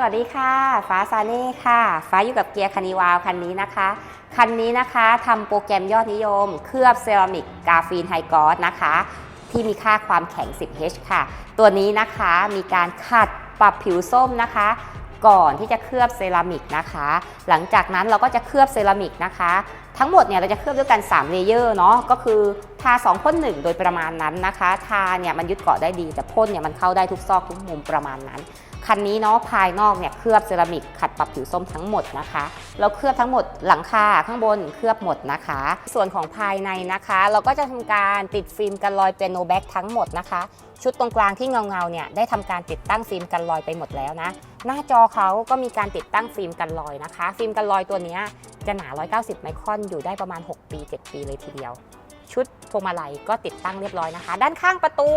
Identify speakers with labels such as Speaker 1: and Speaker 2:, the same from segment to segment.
Speaker 1: สวัสดีค่ะ ฟ้าซาเน่ค่ะ ฟ้าอยู่กับเกียร์คานิวาวคันนี้นะคะ คันนี้นะคะทำโปรแกรมยอดนิยม เคลือบเซรามิกกาฟีนไฮกอสนะคะ ที่มีค่าความแข็ง 10H ค่ะ ตัวนี้นะคะมีการขัดปรับผิวส้มนะคะ ก่อนที่จะเคลือบเซรามิกนะคะ หลังจากนั้นเราก็จะเคลือบเซรามิกนะคะ ทั้งหมดเนี่ยเราจะเคลือบด้วยกัน 3 เลเยอร์เนาะก็คือทา2พ่น1 โดยประมาณนั้นนะคะ ทาเนี่ยมันยึดเกาะได้ดี แต่พ่นเนี่ยมันเข้าได้ทุกซอกทุกมุมประมาณนั้น คันนี้เนาะภายนอกเนี่ยเคลือบเซรามิกขัดปรับผิวส้มทั้งหมดนะคะ เราเคลือบทั้งหมดหลังคาข้างบนเคลือบหมดนะคะ ส่วนของภายในนะคะ เราก็จะทำการติดฟิล์มกันรอยเปียโนแบ็กทั้งหมดนะคะ ชุดตรงกลางที่เงาเงาๆเนี่ยได้ทำการติดตั้งฟิล์มกันรอยไปหมดแล้วนะหน้าจอเขาก็มีการติดตั้งฟิล์มกันรอยนะคะ ฟิล์มกันรอยตัวเนี้ยจะหนา 190 ไมครอนอยู่ได้ประมาณ 6 ปี 7 ปีเลยทีเดียว ชุดพวงมาลัยก็ติดตั้งเรียบร้อยนะคะ ด้านข้างประตู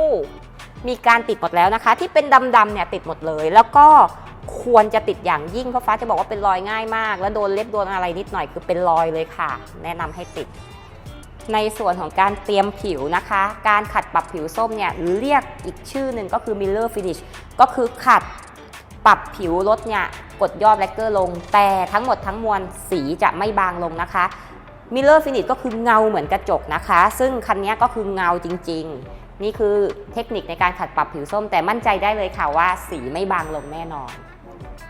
Speaker 1: มีการติดหมดแล้วนะคะ ที่เป็นดำๆเนี่ยติดหมดเลย แล้วก็ควรจะติดอย่างยิ่งเพราะฟ้าจะบอกว่าเป็นรอยง่ายมาก แล้วโดนเล็บโดนอะไรนิดหน่อยคือเป็นรอยเลยค่ะ แนะนำให้ติด ในส่วนของการเตรียมผิวนะคะ การขัดปรับผิวส้มเนี่ยหรือเรียกอีกชื่อหนึ่งก็คือ Miller Finish ก็คือขัด ปรับผิวรถเนี่ยกดยอดแลกเกอร์ลง แต่ทั้งหมดทั้งมวลสีจะไม่บางลงนะคะ Miller Finish ก็คือเงาเหมือนกระจกนะคะ ซึ่งคันนี้ก็คือเงาจริง ๆ นี่คือเทคนิคในการขัดปรับผิวส้ม แต่มั่นใจได้เลยค่ะว่าสีไม่บางลงแน่นอน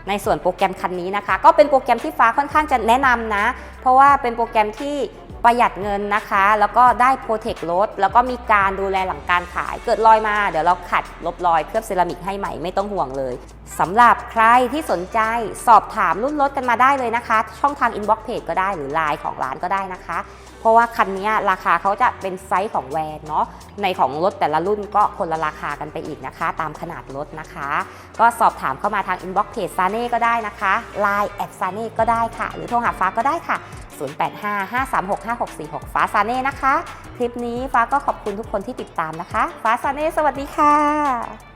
Speaker 1: ในส่วนโปรแกรมคันนี้นะคะ ก็เป็นโปรแกรมที่ฟ้าค่อนข้างจะแนะนำนะ เพราะว่าเป็นโปรแกรมที่ประหยัดเงินนะคะ แล้วก็ได้โปรเทครถแล้วก็มีการดูแลหลังการขาย เกิดรอยมา เดี๋ยวเราขัดลบรอยเคลือบเซรามิกให้ใหม่ไม่ต้องห่วงเลย สำหรับใครที่สนใจสอบถามรุ่นรถกันมาได้เลยนะคะ ช่องทางอินบ็อกเพจก็ได้หรือไลน์ของร้านก็ได้นะคะ เพราะว่าคันนี้ราคาเขาจะเป็นไซส์ของแวนเนาะในของรถแต่ละรุ่นก็คนละราคากันไปอีกนะคะ ตามขนาดรถนะคะ ก็สอบถามเข้ามาทางอินบ็อกเพจซาเน่ก็ได้นะคะ Line แอดซาเน่ก็ได้ค่ะ หรือโทรหาฟ้าก็ได้ค่ะ 0855365646 ฟ้าซาเน่นะคะ คลิปนี้ฟ้าก็ขอบคุณทุกคนที่ติดตามนะคะ ฟ้าซาเน่สวัสดีค่ะ